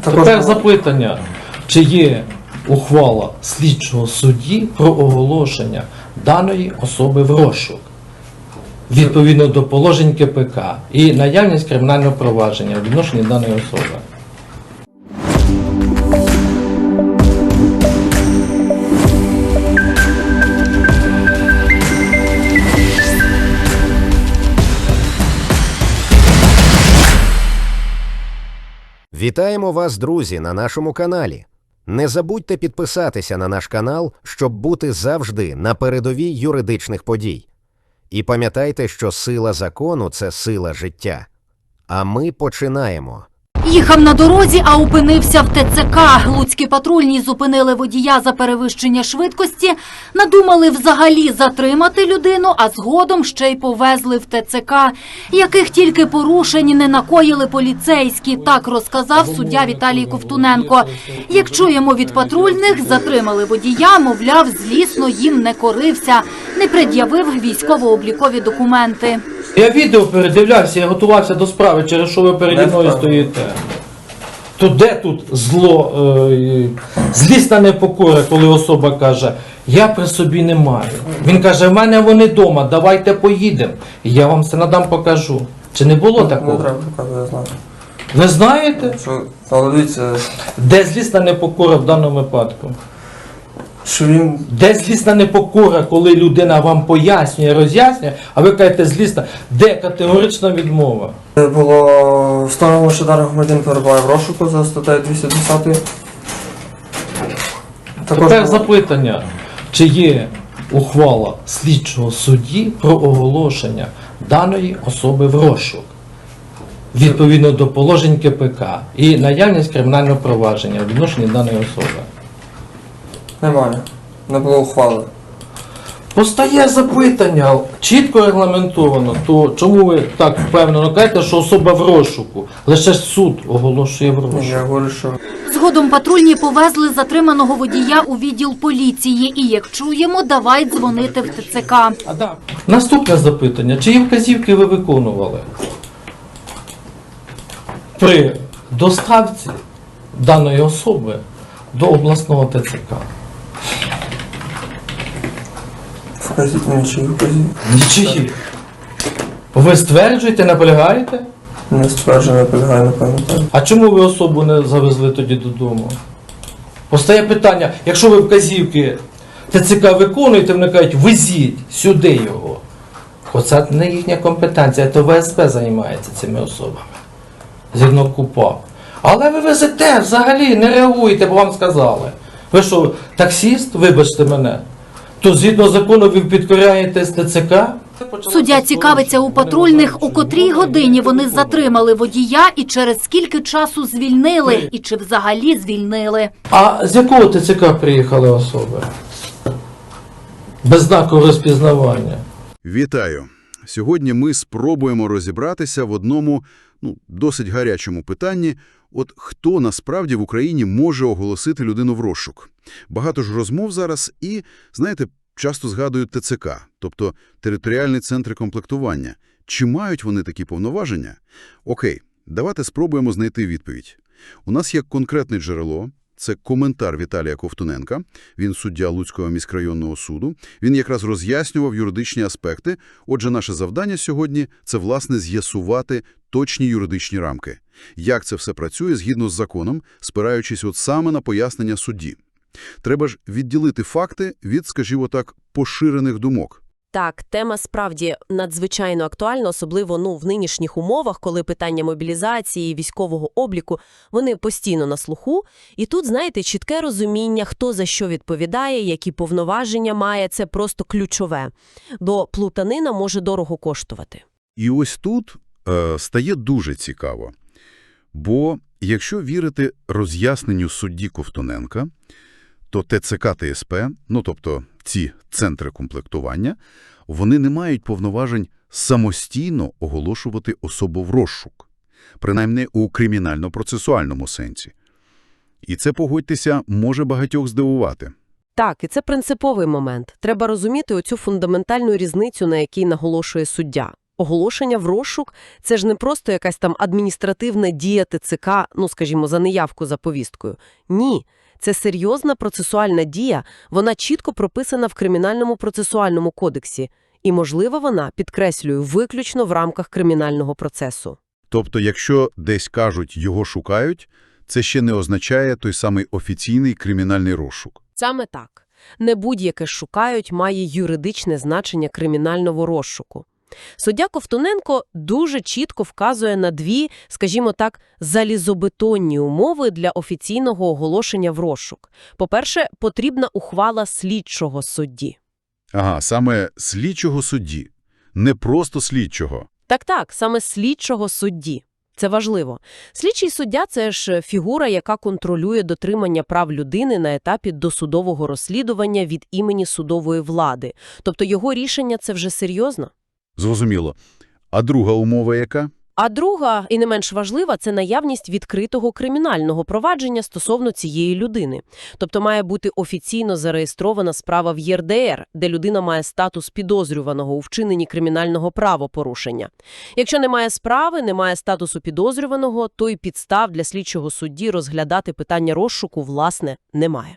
Тепер запитання, чи є ухвала слідчого судді про оголошення даної особи в розшук відповідно до положень КПК і наявність кримінального провадження в відношенні даної особи. Вітаємо вас, друзі, на нашому каналі. Не забудьте підписатися на наш канал, щоб бути завжди на передовій юридичних подій. І пам'ятайте, що сила закону це сила життя. А ми починаємо. Їхав на дорозі, а опинився в ТЦК. Луцькі патрульні зупинили водія за перевищення швидкості, надумали взагалі затримати людину, а згодом ще й повезли в ТЦК. Яких тільки порушень не накоїли поліцейські, так розказав суддя Віталій Ковтуненко. Як чуємо від патрульних, затримали водія, мовляв, злісно їм не корився, не пред'явив військово-облікові документи. Я відео передивлявся, я готувався до справи, через що ви переді Не мною стоїте. То де тут зло, е, злісна непокора, коли особа каже, я при собі не маю. Він каже, в мене вони вдома, давайте поїдемо. Я вам це надам покажу. Чи не було Не такого? треба показувати, я знаю. Ви знаєте, Що, але дивіться, де злісна непокора в даному випадку? Що він Де злісна непокора, коли людина вам пояснює, роз'яснює, а ви кажете злісна, де категорична відмова? було встановлено, що даний громадян перебуває в розшуку за статтею 210. Також Тепер було- запитання, чи є ухвала слідчого судді про оголошення даної особи в розшук відповідно до положень КПК і наявність кримінального провадження в відношенні даної особи. Немає. Не було ухвали. Постає запитання, чітко регламентовано, то чому ви так впевнено кажете, що особа в розшуку? Лише суд оголошує в Ні, розшук. Я говорю, що Згодом патрульні повезли затриманого водія у відділ поліції. І як чуємо, давай дзвонити в ТЦК. Наступне запитання. Чиї вказівки ви виконували? При доставці даної особи до обласного ТЦК. Чи вказіть. Нічиї. Ви стверджуєте, наполягаєте? Не стверджено, не полягає, не пам'ятаю. А чому ви особу не завезли тоді додому? Постає питання, якщо ви вказівки ТЦК виконуєте, вони кажуть, везіть сюди його. Оце не їхня компетенція, то ВСП займається цими особами. Згідно КУПА. Але ви везете взагалі, не реагуєте, бо вам сказали. Ви що, таксіст, вибачте мене, то згідно закону ви підкоряєтесь ТЦК? Суддя цікавиться у патрульних, у котрій годині вони затримали водія і через скільки часу звільнили, і чи взагалі звільнили. А з якого ТЦК приїхали особи? Без знаку розпізнавання. Вітаю! Сьогодні ми спробуємо розібратися в одному ну, досить гарячому питанні. От хто насправді в Україні може оголосити людину в розшук? Багато ж розмов зараз і, знаєте, часто згадують ТЦК, тобто територіальні центри комплектування. Чи мають вони такі повноваження? Окей, давайте спробуємо знайти відповідь. У нас є конкретне джерело, це коментар Віталія Ковтуненка, він суддя Луцького міськрайонного суду. Він якраз роз'яснював юридичні аспекти. Отже, наше завдання сьогодні – це, власне, з'ясувати точні юридичні рамки. Як це все працює згідно з законом, спираючись от саме на пояснення судді. Треба ж відділити факти від, скажімо так, поширених думок. Так, тема справді надзвичайно актуальна, особливо ну в нинішніх умовах, коли питання мобілізації, військового обліку вони постійно на слуху. І тут, знаєте, чітке розуміння, хто за що відповідає, які повноваження має, це просто ключове. Бо плутанина може дорого коштувати. І ось тут е, стає дуже цікаво. Бо якщо вірити роз'ясненню судді Ковтоненка, то ТЦК ТСП, ну тобто ці центри комплектування, вони не мають повноважень самостійно оголошувати особу в розшук, принаймні у кримінально-процесуальному сенсі. І це, погодьтеся, може багатьох здивувати. Так, і це принциповий момент. Треба розуміти оцю фундаментальну різницю, на якій наголошує суддя. Оголошення в розшук – це ж не просто якась там адміністративна дія ТЦК, ну, скажімо, за неявку за повісткою. Ні, це серйозна процесуальна дія, вона чітко прописана в Кримінальному процесуальному кодексі. І, можливо, вона, підкреслюю, виключно в рамках кримінального процесу. Тобто, якщо десь кажуть «його шукають», це ще не означає той самий офіційний кримінальний розшук. Саме так. Не будь-яке шукають має юридичне значення кримінального розшуку. Суддя Ковтуненко дуже чітко вказує на дві, скажімо так, залізобетонні умови для офіційного оголошення в розшук. По-перше, потрібна ухвала слідчого судді. Ага, саме слідчого судді. Не просто слідчого. Так-так, саме слідчого судді. Це важливо. Слідчий суддя – це ж фігура, яка контролює дотримання прав людини на етапі досудового розслідування від імені судової влади. Тобто його рішення – це вже серйозно. Зрозуміло. А друга умова яка? А друга, і не менш важлива, це наявність відкритого кримінального провадження стосовно цієї людини. Тобто має бути офіційно зареєстрована справа в ЄРДР, де людина має статус підозрюваного у вчиненні кримінального правопорушення. Якщо немає справи, немає статусу підозрюваного, то й підстав для слідчого судді розглядати питання розшуку, власне, немає.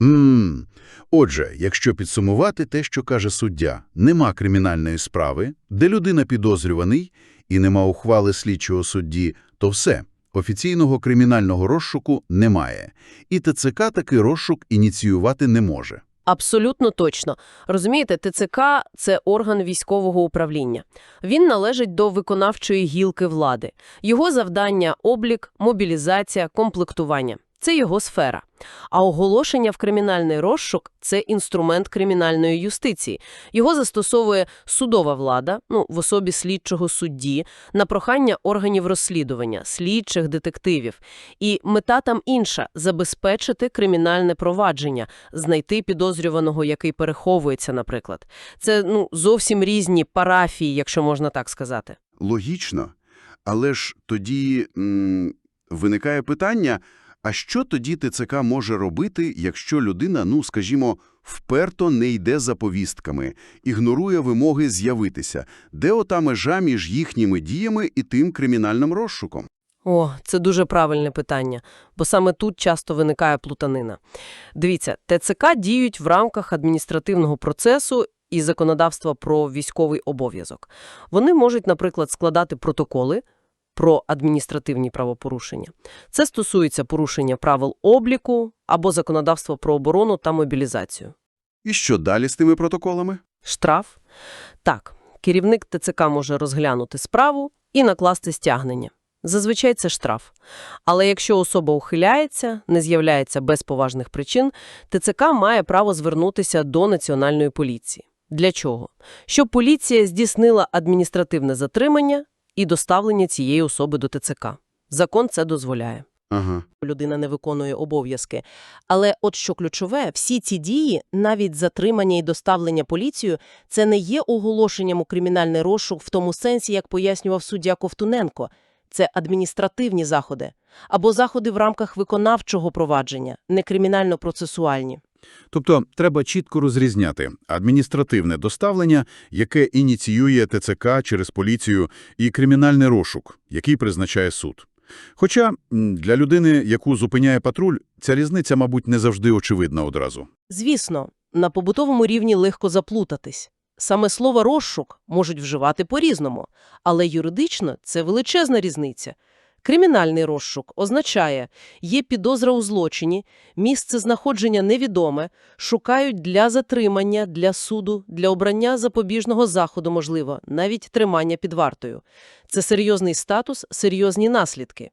Ммм. Отже, якщо підсумувати те, що каже суддя, нема кримінальної справи, де людина підозрюваний, і нема ухвали слідчого судді, то все, офіційного кримінального розшуку немає. І ТЦК такий розшук ініціювати не може. Абсолютно точно. Розумієте, ТЦК – це орган військового управління. Він належить до виконавчої гілки влади. Його завдання – облік, мобілізація, комплектування. Це його сфера. А оголошення в кримінальний розшук – це інструмент кримінальної юстиції. Його застосовує судова влада, ну, в особі слідчого судді, на прохання органів розслідування, слідчих, детективів. І мета там інша – забезпечити кримінальне провадження, знайти підозрюваного, який переховується, наприклад. Це ну, зовсім різні парафії, якщо можна так сказати. Логічно. Але ж тоді м, виникає питання, а що тоді ТЦК може робити, якщо людина, ну, скажімо, вперто не йде за повістками, ігнорує вимоги з'явитися? Де ота межа між їхніми діями і тим кримінальним розшуком? О, це дуже правильне питання, бо саме тут часто виникає плутанина. Дивіться, ТЦК діють в рамках адміністративного процесу і законодавства про військовий обов'язок. Вони можуть, наприклад, складати протоколи про адміністративні правопорушення. Це стосується порушення правил обліку або законодавства про оборону та мобілізацію. І що далі з тими протоколами? Штраф? Так, керівник ТЦК може розглянути справу і накласти стягнення. Зазвичай це штраф. Але якщо особа ухиляється, не з'являється без поважних причин, ТЦК має право звернутися до Національної поліції. Для чого? Щоб поліція здійснила адміністративне затримання і доставлення цієї особи до ТЦК. Закон це дозволяє Ага. людина не виконує обов'язки. Але от що ключове, всі ці дії, навіть затримання і доставлення поліцію, це не є оголошенням у кримінальний розшук в тому сенсі, як пояснював суддя Ковтуненко. Це адміністративні заходи або заходи в рамках виконавчого провадження, не кримінально-процесуальні. Тобто треба чітко розрізняти адміністративне доставлення, яке ініціює ТЦК через поліцію, і кримінальний розшук, який призначає суд. Хоча для людини, яку зупиняє патруль, ця різниця, мабуть, не завжди очевидна одразу. Звісно, на побутовому рівні легко заплутатись. Саме слово «розшук» можуть вживати по-різному, але юридично це величезна різниця. Кримінальний розшук означає, є підозра у злочині, місце знаходження невідоме, шукають для затримання, для суду, для обрання запобіжного заходу, можливо, навіть тримання під вартою. Це серйозний статус, серйозні наслідки.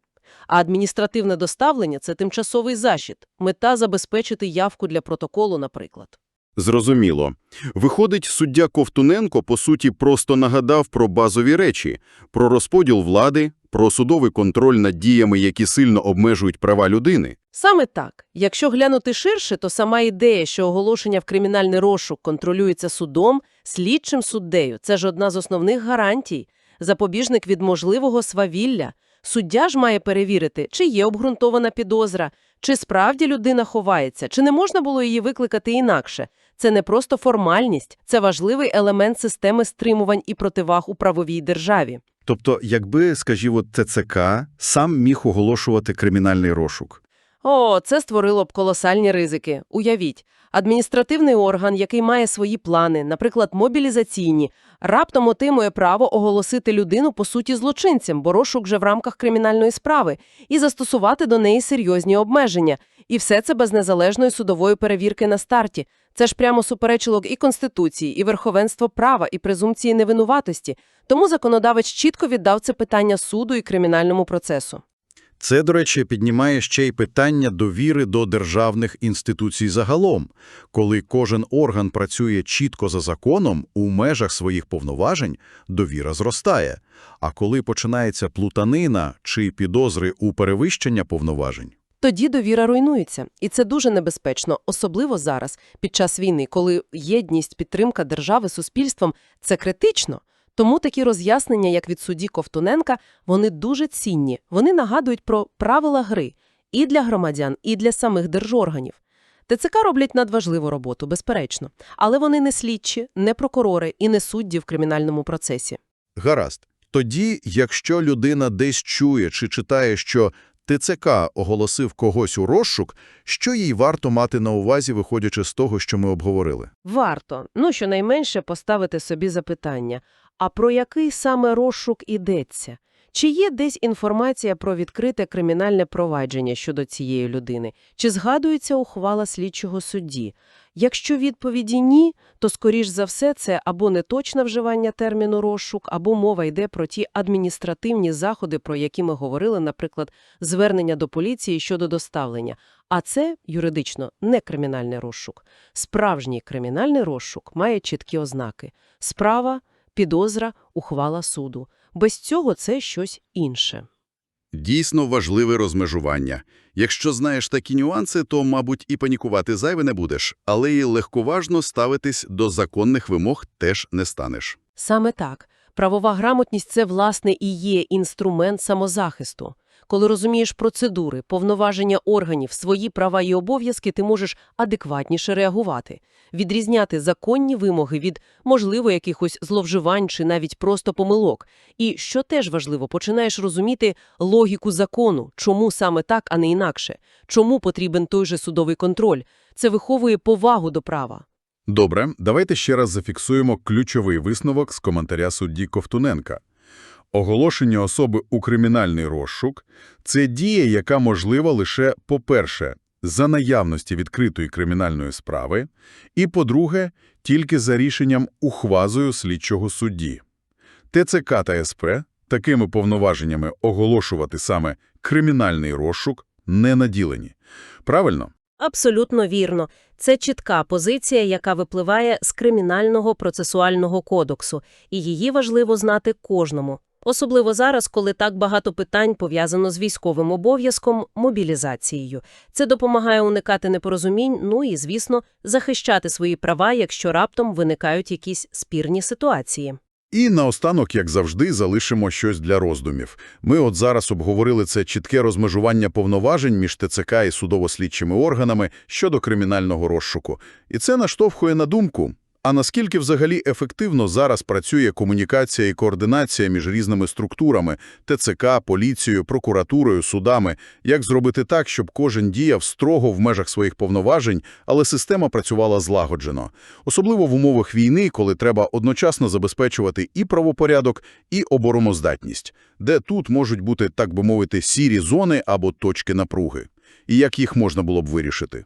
А адміністративне доставлення – це тимчасовий защит, мета забезпечити явку для протоколу, наприклад. Зрозуміло. Виходить, суддя Ковтуненко, по суті, просто нагадав про базові речі – про розподіл влади, про судовий контроль над діями, які сильно обмежують права людини. Саме так. Якщо глянути ширше, то сама ідея, що оголошення в кримінальний розшук контролюється судом, слідчим суддею – це ж одна з основних гарантій. Запобіжник від можливого свавілля. Суддя ж має перевірити, чи є обґрунтована підозра, чи справді людина ховається, чи не можна було її викликати інакше. Це не просто формальність, це важливий елемент системи стримувань і противаг у правовій державі. Тобто, якби, скажімо, ТЦК сам міг оголошувати кримінальний розшук. О, це створило б колосальні ризики. Уявіть, адміністративний орган, який має свої плани, наприклад, мобілізаційні, раптом отримує право оголосити людину по суті злочинцем, бо розшук вже в рамках кримінальної справи, і застосувати до неї серйозні обмеження. І все це без незалежної судової перевірки на старті. Це ж прямо суперечило і Конституції, і верховенство права, і презумпції невинуватості. Тому законодавець чітко віддав це питання суду і кримінальному процесу. Це, до речі, піднімає ще й питання довіри до державних інституцій загалом. Коли кожен орган працює чітко за законом, у межах своїх повноважень, довіра зростає. А коли починається плутанина чи підозри у перевищення повноважень, Тоді довіра руйнується. І це дуже небезпечно, особливо зараз, під час війни, коли єдність, підтримка держави суспільством – це критично. Тому такі роз'яснення, як від судді Ковтуненка, вони дуже цінні. Вони нагадують про правила гри і для громадян, і для самих держорганів. ТЦК роблять надважливу роботу, безперечно. Але вони не слідчі, не прокурори і не судді в кримінальному процесі. Гаразд. Тоді, якщо людина десь чує чи читає, що ТЦК оголосив когось у розшук, що їй варто мати на увазі, виходячи з того, що ми обговорили? Варто, ну щонайменше поставити собі запитання, а про який саме розшук ідеться? Чи є десь інформація про відкрите кримінальне провадження щодо цієї людини? Чи згадується ухвала слідчого судді? Якщо відповіді ні, то, скоріш за все, це або неточне вживання терміну розшук, або мова йде про ті адміністративні заходи, про які ми говорили, наприклад, звернення до поліції щодо доставлення. А це, юридично, не кримінальний розшук. Справжній кримінальний розшук має чіткі ознаки. Справа, підозра, ухвала суду. Без цього це щось інше. Дійсно важливе розмежування. Якщо знаєш такі нюанси, то, мабуть, і панікувати зайве не будеш, але й легковажно ставитись до законних вимог теж не станеш. Саме так. Правова грамотність – це, власне, і є інструмент самозахисту. Коли розумієш процедури, повноваження органів, свої права і обов'язки, ти можеш адекватніше реагувати, відрізняти законні вимоги від, можливо, якихось зловживань чи навіть просто помилок. І, що теж важливо, починаєш розуміти логіку закону, чому саме так, а не інакше, чому потрібен той же судовий контроль. Це виховує повагу до права. Добре, давайте ще раз зафіксуємо ключовий висновок з коментаря судді Ковтуненка. Оголошення особи у кримінальний розшук – це дія, яка можлива лише, по-перше, за наявності відкритої кримінальної справи, і, по-друге, тільки за рішенням ухвазою слідчого судді. ТЦК та СП такими повноваженнями оголошувати саме кримінальний розшук не наділені. Правильно? Абсолютно вірно. Це чітка позиція, яка випливає з кримінального процесуального кодексу, і її важливо знати кожному. Особливо зараз, коли так багато питань пов'язано з військовим обов'язком, мобілізацією. Це допомагає уникати непорозумінь, ну і, звісно, захищати свої права, якщо раптом виникають якісь спірні ситуації. І наостанок, як завжди, залишимо щось для роздумів. Ми от зараз обговорили це чітке розмежування повноважень між ТЦК і судово-слідчими органами щодо кримінального розшуку. І це наштовхує на думку, а наскільки взагалі ефективно зараз працює комунікація і координація між різними структурами – ТЦК, поліцією, прокуратурою, судами, як зробити так, щоб кожен діяв строго в межах своїх повноважень, але система працювала злагоджено. Особливо в умовах війни, коли треба одночасно забезпечувати і правопорядок, і обороноздатність, де тут можуть бути, так би мовити, сірі зони або точки напруги. І як їх можна було б вирішити?